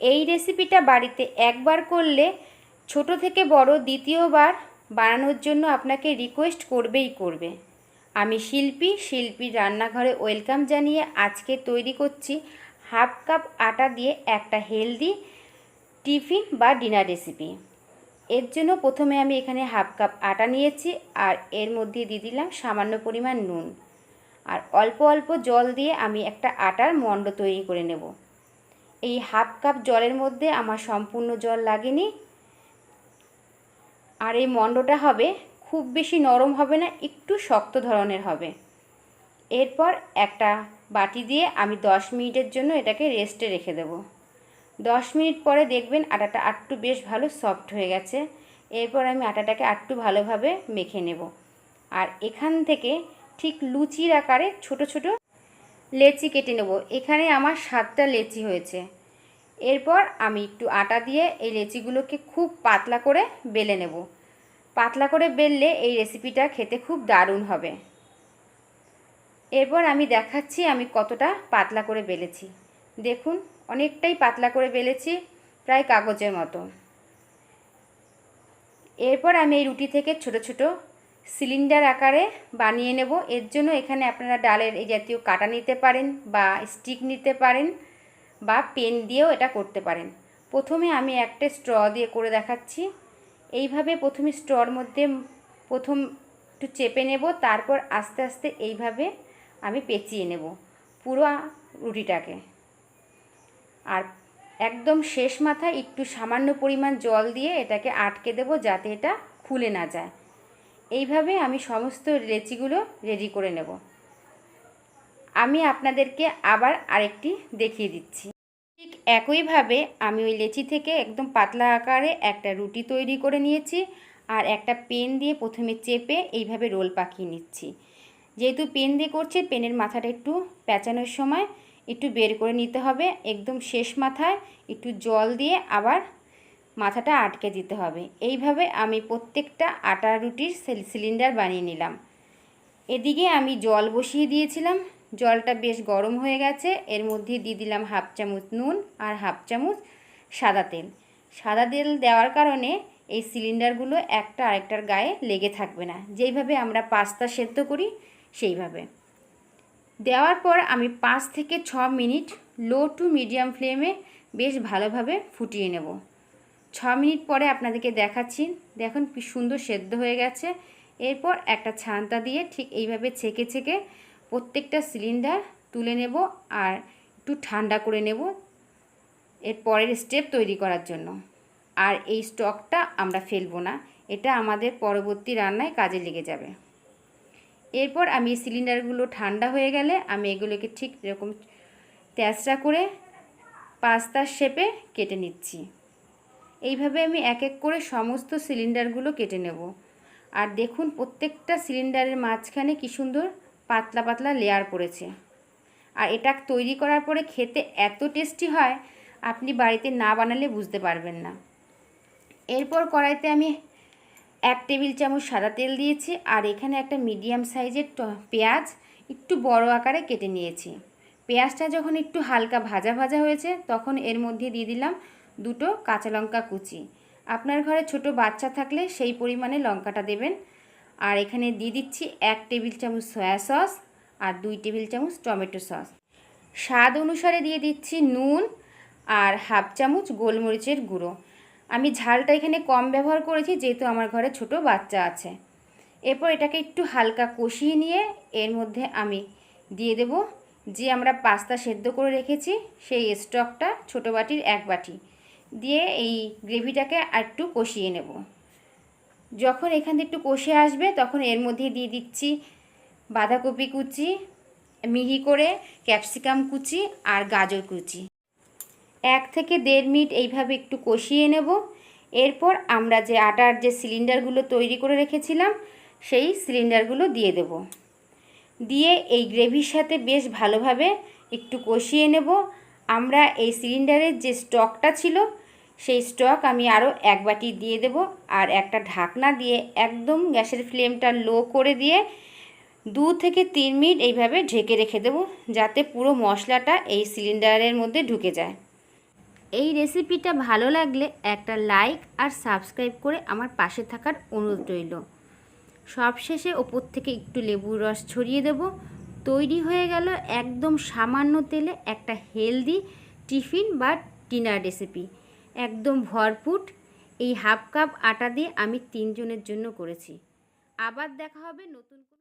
এই রেসিপিটা বাড়িতে একবার করলে ছোট থেকে বড় দ্বিতীয়বার বানানোর জন্য আপনাকে রিকোয়েস্ট করবেই করবে। আমি শিল্পী, শিল্পীর রান্নাঘরে ওয়েলকাম জানিয়ে আজকে তৈরি করছি হাফ কাপ আটা দিয়ে একটা হেলদি টিফিন বা ডিনার রেসিপি এর জন্য প্রথমে আমি এখানে হাফ কাপ আটা নিয়েছি আর এর মধ্যে দিয়ে দিলাম সামান্য পরিমাণ নুন। আর অল্প অল্প জল দিয়ে আমি একটা আটার মণ্ড তৈরি করে নেব। এই হাফ কাপ জলের মধ্যে আমার সম্পূর্ণ জল লাগেনি। আর এই মণ্ডটা হবে খুব বেশি নরম হবে না, একটু শক্ত ধরনের হবে। এরপর একটা বাটি দিয়ে আমি দশ মিনিটের জন্য এটাকে রেস্টে রেখে দেব। দশ মিনিট পরে দেখবেন আটাটা আটটু বেশ ভালো সফট হয়ে গেছে। এরপর আমি আটাটাকে আটটু ভালোভাবে মেখে নেব। আর এখান থেকে ঠিক লুচির আকারে ছোট ছোট লেচি কেটে নেব। এখানে আমার সাতটা লেচি হয়েছে। এরপর আমি একটু আটা দিয়ে এই লেচিগুলোকে খুব পাতলা করে বেলে নেব। পাতলা করে বেললে এই রেসিপিটা খেতে খুব দারুণ হবে। এরপর আমি দেখাচ্ছি আমি কতটা পাতলা করে বেলেছি। দেখুন, অনেকটাই পাতলা করে বেলেছি প্রায় কাগজের মতো। এরপর আমি এই রুটি থেকে ছোট ছোট সিলিন্ডার আকারে বানিয়ে নেব। এর জন্য এখানে আপনারা ডালের এই জাতীয় কাটা নিতে পারেন বা স্টিক নিতে পারেন। বা পেন দিয়েও এটা করতে পারেন। প্রথমে আমি একটা স্ট্র দিয়ে করে দেখাচ্ছি। এইভাবে প্রথমে স্ট্রর মধ্যে প্রথম একটু চেপে নেব, তারপর আস্তে আস্তে এইভাবে আমি পেঁচিয়ে নেব পুরো রুটিটাকে। আর একদম শেষ মাথায় একটু সামান্য পরিমাণ জল দিয়ে এটাকে আটকে দেব যাতে এটা খুলে না যায়। এইভাবে আমি সমস্ত লেচিগুলো রেডি করে নেব। আমি আপনাদেরকে আবার আরেকটি দেখিয়ে দিচ্ছি। ঠিক একইভাবে আমি ওই লেচি থেকে একদম পাতলা আকারে একটা রুটি তৈরি করে নিয়েছি আর একটা পেন দিয়ে প্রথমে চেপে এইভাবে রোল পাকিয়ে নিচ্ছি। যেহেতু পেন দিয়ে করছি, পেনের মাথাটা একটু পেঁচানোর সময় একটু বের করে নিতে হবে। একদম শেষ মাথায় একটু জল দিয়ে আবার মাথাটা আটকে দিতে হবে। এইভাবে আমি প্রত্যেকটা আটা রুটির সিলিন্ডার বানিয়ে নিলাম। এদিকে আমি জল বসিয়ে দিয়েছিলাম। জলটা বেশ গরম হয়ে গেছে। এর মধ্যে দিয়ে দিলাম হাফ চামচ নুন আর হাফ চামচ সাদা তেল। সাদা তেল দেওয়ার কারণে এই সিলিন্ডারগুলো একটা আরেকটার গায়ে লেগে থাকবে না। যেইভাবে আমরা পাস্তা সেদ্ধ করি, সেইভাবে। দেওয়ার পর আমি পাঁচ থেকে ছ মিনিট লো টু মিডিয়াম ফ্লেমে বেশ ভালোভাবে ফুটিয়ে নেব। ছ মিনিট পরে আপনাদেরকে দেখাচ্ছি। দেখুন সুন্দর সেদ্ধ হয়ে গেছে। এরপর একটা ছান্তা দিয়ে ঠিক এইভাবে ছেঁকে ছেঁকে প্রত্যেকটা সিলিন্ডার তুলে নেব আর একটু ঠান্ডা করে নেব এর পরের স্টেপ তৈরি করার জন্য। আর এই স্টকটা আমরা ফেলব না, এটা আমাদের পরবর্তী রান্নায় কাজে লেগে যাবে। এরপর আমি সিলিন্ডারগুলো ঠান্ডা হয়ে গেলে আমি এগুলোকে ঠিক এরকম তেসরা করে পাস্তার শেপে কেটে নিচ্ছি। এইভাবে আমি এক এক করে সমস্ত সিলিন্ডারগুলো কেটে নেব। আর দেখুন প্রত্যেকটা সিলিন্ডারের মাঝখানে কী সুন্দর পাতলা পাতলা লেয়ার পড়েছে। আর এটা তৈরি করার পরে খেতে এত টেস্টি হয়, আপনি বাড়িতে না বানালে বুঝতে পারবেন না। এরপর কড়াইতে আমি এক টেবিল চামচ সাদা তেল দিয়েছি আর এখানে একটা মিডিয়াম সাইজের পেঁয়াজ একটু বড় আকারে কেটে নিয়েছি। পেঁয়াজটা যখন একটু হালকা ভাজা ভাজা হয়েছে, তখন এর মধ্যে দিয়ে দিলাম দুটো কাঁচা লঙ্কা কুচি। আপনার ঘরে ছোট বাচ্চা থাকলে সেই পরিমাণে লঙ্কাটা দেবেন। আর এখানে দিয়ে দিচ্ছি এক টেবিল চামচ সয়া সস আর দুই টেবিল চামচ টমেটো সস। স্বাদ অনুসারে দিয়ে দিচ্ছি নুন আর হাফ চামচ গোলমরিচের গুঁড়ো। আমি ঝালটা এখানে কম ব্যবহার করেছি, যেহেতু আমার ঘরে ছোট বাচ্চা আছে। এরপর এটাকে একটু হালকা কষিয়ে নিয়ে এর মধ্যে আমি দিয়ে দেব যে আমরা পাস্তা সেদ্ধ করে রেখেছি, সেই স্টকটা ছোটো বাটির এক বাটি। দিয়ে এই গ্রেভিটাকে আর একটু কষিয়ে নেব। যখন এখান থেকে একটু কষে আসবে, তখন এর মধ্যে দিয়ে দিচ্ছি বাঁধাকপি কুচি, মিহি করে ক্যাপসিকাম কুচি আর গাজর কুচি। এক থেকে দেড় মিনিট এইভাবে একটু কষিয়ে নেব। এরপর আমরা যে আটার যে সিলিন্ডারগুলো তৈরি করে রেখেছিলাম, সেই সিলিন্ডারগুলো দিয়ে দেব। দিয়ে এই গ্রেভির সাথে বেশ ভালোভাবে একটু কষিয়ে নেব। আমরা এই সিলিন্ডারের যে স্টকটা ছিল সেই স্টক আমি আরও এক বাটি দিয়ে দেব আর একটা ঢাকনা দিয়ে একদম গ্যাসের ফ্লেমটা লো করে দিয়ে দু থেকে তিন মিনিট এইভাবে ঢেকে রেখে দেবো যাতে পুরো মশলাটা এই সিলিন্ডারের মধ্যে ঢুকে যায়। এই রেসিপিটা ভালো লাগলে একটা লাইক আর সাবস্ক্রাইব করে আমার পাশে থাকার অনুরোধ রইল। সবশেষে ওপর থেকে একটু লেবুর রস ছড়িয়ে দেব। তৈরি হয়ে গেল একদম সামান্য তেলে একটা হেলদি টিফিন বা ডিনার রেসিপি। একদম ভরপুট। এই হাফ কাপ আটা দিয়ে আমি তিনজনের জন্য করেছি। আবার দেখা হবে নতুন